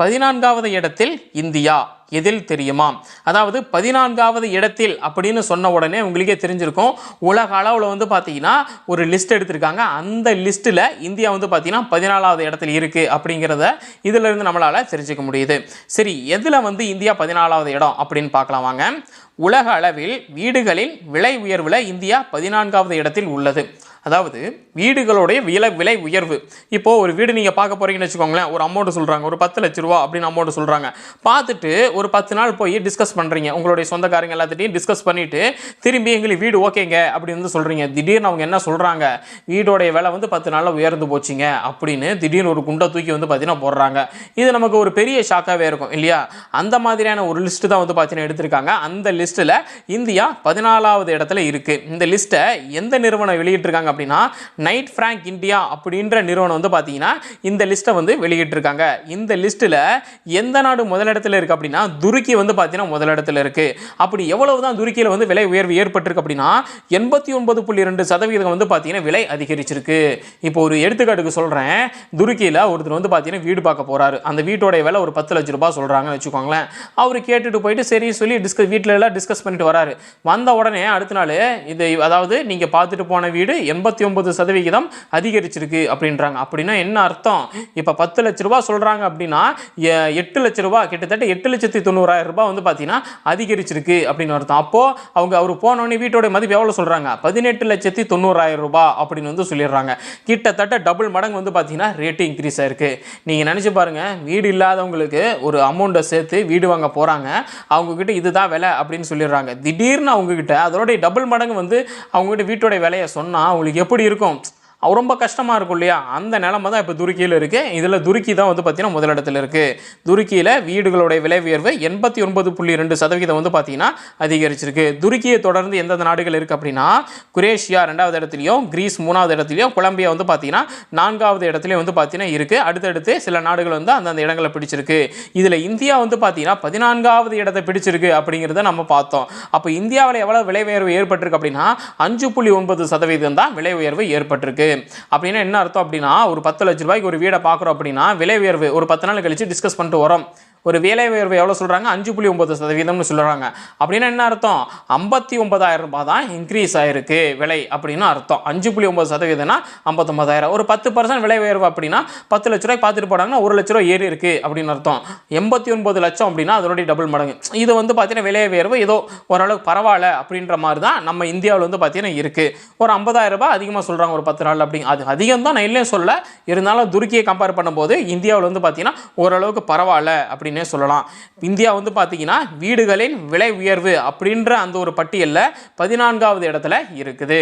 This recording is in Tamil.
பதினான்காவது இடத்தில் இந்தியா. எதில் தெரியுமா அதாவது பதினான்காவது இடத்தில் அப்படின்னு சொன்ன உடனே உங்களுக்கே தெரிஞ்சிருக்கும். உலக அளவில் வந்து பார்த்தீங்கன்னா ஒரு லிஸ்ட் எடுத்திருக்காங்க. அந்த லிஸ்ட்டில் இந்தியா வந்து பார்த்தீங்கன்னா பதினாலாவது இடத்துல இருக்குது அப்படிங்கிறத இதிலிருந்து நம்மளால் தெரிஞ்சுக்க முடியுது. சரி எதில் வந்து இந்தியா பதினாலாவது இடம் அப்படின்னு பார்க்கலாம் வாங்க. உலக அளவில் வீடுகளின் விலை உயர்வில் இந்தியா பதினான்காவது இடத்தில் உள்ளது. அதாவது வீடுகளுடைய விலை விலை உயர்வு. இப்போது ஒரு வீடு நீங்கள் பார்க்க போகிறீங்கன்னு வச்சுக்கோங்களேன் ஒரு அமௌண்ட் சொல்கிறாங்க ஒரு பத்து லட்ச ரூபா அப்படின்னு அமௌண்ட் சொல்கிறாங்க பார்த்துட்டு ஒரு பத்து நாள் போய் டிஸ்கஸ் பண்ணுறீங்க உங்களுடைய சொந்தக்காரங்க எல்லாத்திட்டையும் டிஸ்கஸ் பண்ணிவிட்டு திரும்பி எங்களுக்கு வீடு ஓகேங்க அப்படின்னு வந்து சொல்கிறீங்க திடீர்னு அவங்க என்ன சொல்கிறாங்க வீடோடைய விலை வந்து பத்து நாளில் உயர்ந்து போச்சுங்க அப்படின்னு திடீர்னு ஒரு குண்டை தூக்கி வந்து பார்த்தீங்கன்னா போடுறாங்க. இது நமக்கு ஒரு பெரிய ஷாக்காகவே இருக்கும் இல்லையா? அந்த மாதிரியான ஒரு லிஸ்ட்டு தான் வந்து பார்த்தீங்கன்னா எடுத்திருக்காங்க. அந்த லிஸ்ட்டில் இந்தியா பதினாலாவது இடத்துல இருக்குது இந்த லிஸ்ட்டை எந்த நிறுவனம் வெளியிட்டிருக்காங்க அப்படின்னா நைட் ஃப்ராங்க் இந்தியா அப்படின்ற நிறுவனம் வந்து பார்த்தீங்கன்னா இந்த லிஸ்ட்டை வந்து வெளியிட்டிருக்காங்க. இந்த லிஸ்ட்டில் எந்த நாடு முதலிடத்தில் இருக்குது அப்படின்னா துருக்கி வந்து பார்த்தீங்கன்னா முதலிடத்தில் இருக்குது அப்படி எவ்வளவு தான் துருக்கியில் வந்து விலை உயர்வு ஏற்பட்டிருக்கு அப்படின்னா எண்பத்தி ஒன்பது புள்ளி ரெண்டு சதவீதம் வந்து பார்த்தீங்கன்னா விலை அதிகரிச்சிருக்கு. இப்போ ஒரு எடுத்துக்காட்டுக்கு சொல்கிறேன் துருக்கியில் ஒருத்தர் வந்து பார்த்தீங்கன்னா வீடு பார்க்க போகிறாரு அந்த வீட்டோடைய விலை ஒரு பத்து லட்ச ரூபாய் சொல்கிறாங்கன்னு வச்சுக்கோங்களேன். அவர் கேட்டுட்டு போயிட்டு சரி சொல்லி டிஸ்கஸ் வீட்டில் எல்லாம் டிஸ்கஸ் பண்ணிட்டு வராரு. வந்த உடனே அடுத்த நாள் இது அதாவது நீங்கள் பார்த்துட்டு போன வீடு எண்பத்தி ஒன்பது சதவிகிதம் அதிகரிச்சிருக்கு அப்படின்றாங்க. அப்படின்னா என்ன அர்த்தம்? இப்போ பத்து லட்ச ரூபா சொல்கிறாங்க அப்படின்னா எட்டு லட்ச ரூபா கிட்டத்தட்ட எட்டு லட்சத்தி தொண்ணூறாயிரம் ரூபாய் வந்து பார்த்தீங்கன்னா அதிகரிச்சிருக்கு அப்படின்னு அர்த்தம். அப்போது அவங்க அவர் போனோடனே வீட்டோட மதிப்பு எவ்வளோ சொல்கிறாங்க பதினெட்டு லட்சத்தி தொண்ணூறாயிரம் ரூபாய் அப்படின்னு வந்து சொல்லிடுறாங்க. கிட்டத்தட்ட டபுள் மடங்கு வந்து பார்த்தீங்கன்னா ரேட்டு இன்க்ரீஸ் ஆயிருக்கு. நீங்கள் நினச்சி பாருங்கள் வீடு இல்லாதவங்களுக்கு ஒரு அமௌண்ட்டை சேர்த்து வீடு வாங்க போகிறாங்க அவங்கக்கிட்ட இதுதான் விலை அப்படின்னு சொல்லிடுறாங்க. திடீர்னு அவங்கக்கிட்ட அதோடைய டபுள் மடங்கு வந்து அவங்ககிட்ட வீட்டோடைய விலையை சொன்னால் அவங்களுக்கு எப்படி இருக்கும்? ரொம்ப கஷ்டமாக இருக்கும் இல்லையா? அந்த நிலமை தான் இப்போ துருக்கியில் இருக்குது இதில் துருக்கி தான் வந்து பார்த்திங்கன்னா முதலிடத்தில் இருக்குது துருக்கியில் வீடுகளுடைய விலை உயர்வு எண்பத்தி ஒன்பது புள்ளி ரெண்டு சதவீதம் வந்து பார்த்திங்கன்னா அதிகரிச்சிருக்கு. துருக்கியை தொடர்ந்து எந்தெந்த நாடுகள் இருக்குது அப்படின்னா குரேஷியா ரெண்டாவது இடத்துலையும் கிரீஸ் மூணாவது இடத்துலையும் கொலம்பியா வந்து பார்த்தீங்கன்னா நான்காவது இடத்துலையும் வந்து பார்த்தீங்கன்னா இருக்குது அடுத்தடுத்து சில நாடுகள் வந்து அந்தந்த இடங்களை பிடிச்சிருக்கு. இதில் இந்தியா வந்து பார்த்தீங்கன்னா பதினான்காவது இடத்தை பிடிச்சிருக்கு அப்படிங்கிறத நம்ம பார்த்தோம். அப்போ இந்தியாவில் எவ்வளோ விலை உயர்வு ஏற்பட்டிருக்கு அப்படின்னா அஞ்சு புள்ளி ஒன்பது சதவீதம் தான் விலை உயர்வு ஏற்பட்டிருக்கு. அப்படின்னா என்ன அர்த்தம் அப்படின்னா ஒரு பத்து லட்ச ரூபாய்க்கு ஒரு வீடை பார்க்குறோம் அப்படின்னா விலை உயர்வு ஒரு பத்து நாள் கழிச்சு டிஸ்கஸ் பண்ணிட்டு வரோம் ஒரு வேலை உயர்வு எவ்வளோ சொல்கிறாங்க அஞ்சு புள்ளி ஒன்பது சதவீதம்னு சொல்கிறாங்க அப்படின்னா என்ன அர்த்தம்? ஐம்பத்தி ஒன்பதாயிரம் ரூபாய் தான் இன்க்ரீஸ் ஆயிருக்கு விலை அப்படின்னு அர்த்தம். அஞ்சு புள்ளி ஒன்பது சதவீதம்னா ஐம்பத்தொம்பதாயிரம் ஒரு பத்து பர்சன்ட் விலை உயர்வு அப்படின்னா பத்து லட்ச ரூபாய் பார்த்துட்டு போனாங்கன்னா ஒரு லட்ச ரூபாய் ஏறி இருக்கு அப்படின்னு அர்த்தம். எண்பத்தி ஒன்பது லட்சம் அப்படின்னா அதனுடைய டபுள் மடங்கு. இது வந்து பார்த்தீங்கன்னா விலை உயர்வு ஏதோ ஓரளவுக்கு பரவாயில்ல அப்படின்ற மாதிரி தான் நம்ம இந்தியாவில் வந்து பார்த்தீங்கன்னா இருக்குது ஒரு ஐம்பதாயிரம் ரூபாய் அதிகமாக சொல்கிறாங்க ஒரு பத்து நாள் அப்படி அது அதிகம் தான் நான் இல்லையும் சொல்ல இருந்தாலும் துருக்கியை கம்பேர் பண்ணும்போது இந்தியாவில் வந்து பார்த்தீங்கன்னா ஓரளவுக்கு பரவாயில்ல அப்படின்னு அப்படின்னே சொல்லலாம். இந்தியா வந்து பார்த்தீங்கன்னா வீடுகளின் விலை உயர்வு அப்படின்ற அந்த ஒரு பட்டியலில் பதினான்காவது இடத்துல இருக்குது.